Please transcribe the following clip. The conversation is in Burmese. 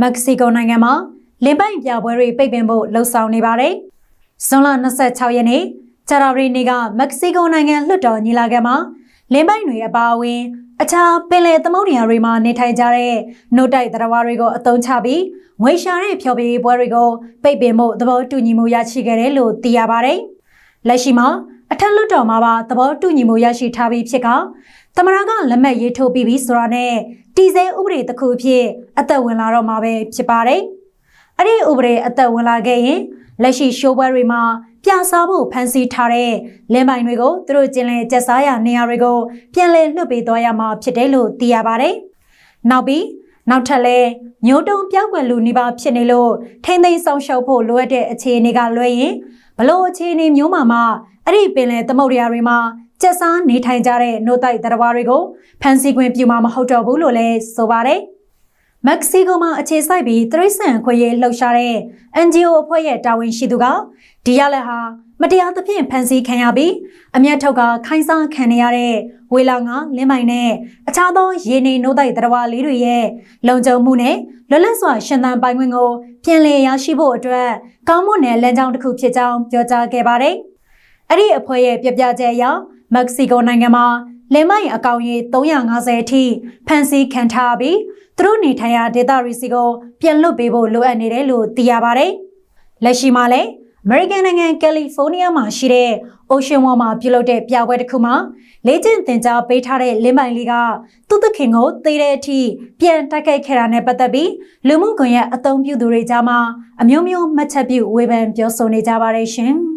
မက္ကဆီကိုနိုင်ငံမှာလင်ပိုင်ပြပွဲတွေပိတ်ပင်ဖို့လှုံ့ဆော်နေပါတယ်။ဇွန်လ26ရက်နေ့ဂျာရာရီနေကမက္ကဆီကိုနိုင်ငံလွှတ်တော်ညီလာခံမှာလင်ပိုင်တွေအပါအဝင်အခြားပင်လယ်သမုဒ္ဒရာတွေမှာနေထိုင်ကြတဲ့နှုတ်တိုက်တရားတွေကိုအသုံးချပြီးငွေရှာတဲ့ဖျော်ဖြေရေးပွဲတွေကိုပိတ်ပင်ဖို့သဘောတူညီမှုရရှိခဲ့တယ်လို့သိရပါတယ်။လက်ရှိမှာအထက်လွှတ်တော်မှာပါသဘောတူညီမှုရရှိထားပြီးဖြစ်ကသမရကလက်မှတ်ရေးထိုးပြီးပြီဆိုတာနဲ့ တီစဲဥပဒေတစ်ခုအဖြစ်အသက်ဝင်လာတော့မှာပဲဖြစ်ပါတယ်။အဲ့ဒီဥပဒေအသက်ဝင်လာခဲ့ရင်လက်ရှိရှိုးပွဲတွေမှာပြစားဖို့ဖန်ဆီးထားတဲ့လင်းပိုင်တွေကိုသူတို့ကျင်လည်ကျက်စားရနေရာတွေကိုပြန်လည်လွှတ်ပေးသွားရမှာဖြစ်တယ်လို့သိရပါတယ်။နောက်ပြီးနောက်ထပ်လဲညိုတုံပြောက်ွယ်လူနေပါဖြစ်နေလို့ထိမ့်သိမ်းဆောင်ရှောက်ဖို့လိုအပ်တဲ့အခြေအနေကလွဲရင်ဘလို့အခြေအနေမျိုးမှမှအဲ့ဒီပင်လယ်သမုဒ္ဒရာတွေမှာ ကျက်စားနေထိုင်ကြတဲ့နှုတ်တိုက်တရားတွေကိုဖန်ဆီးခွင့်ပြုမှာမဟုတ်တော့ဘူးလို့လည်းဆိုပါတယ်။မက္ကဆီကိုမှာအခြေစိုက်ပြီးတရိတ်ဆန်ခွေရေးလှုပ်ရှားတဲ့ NGO အဖွဲ့ရဲ့တာဝန်ရှိသူကဒီရလက်ဟာမတရားသဖြင့်ဖန်ဆီးခံရပြီးအမျက်ထုတ်ကခိုင်းစားခံရတဲ့ဝေလာငါလင်းမိုင်နဲ့အခြားသောရေနေနှုတ်တိုက်တရားလေးတွေရဲ့လုံခြုံမှုနဲ့လွတ်လပ်စွာရှင်သန်ပိုင်ခွင့်ကိုပြန်လည်ရရှိဖို့အတွက်ကောင်းမွန်တဲ့လမ်းကြောင်းတစ်ခုဖြစ်ကြောင်းပြောကြားခဲ့ပါတယ်။အဲ့ဒီအဖွဲ့ရဲ့ပြပြချက်အရ မက္ကဆီကိုနိုင်ငံမှာလင်မိုင်အကောင့်ရေး350အထိဖန်ဆီးခံထားပြီးသူတို့နေထိုင်ရာဒေသရီစီကိုပြန်လွတ်ပေးဖို့လိုအပ်နေတယ်လို့သိရပါတယ်။လက်ရှိမှာလည်းအမေရိကန်နိုင်ငံကယ်လီဖိုးနီးယားမှာရှိတဲ့ Ocean World မှာပြုလုပ်တဲ့ပြပွဲတစ်ခုမှာလေ့ကျင့်သင်ကြားပေးထားတဲ့လင်းပိုင်လေးကသူ့သခင်ကိုသေတဲ့အထိပြန်တိုက်ခိုက်ခဲ့တာနဲ့ပတ်သက်ပြီးလူမှုကွန်ရက်အသုံးပြုသူတွေကြားမှာအမျိုးမျိုးမှတ်ချက်ပြုဝေဖန်ပြောဆိုနေကြပါတယ်ရှင်။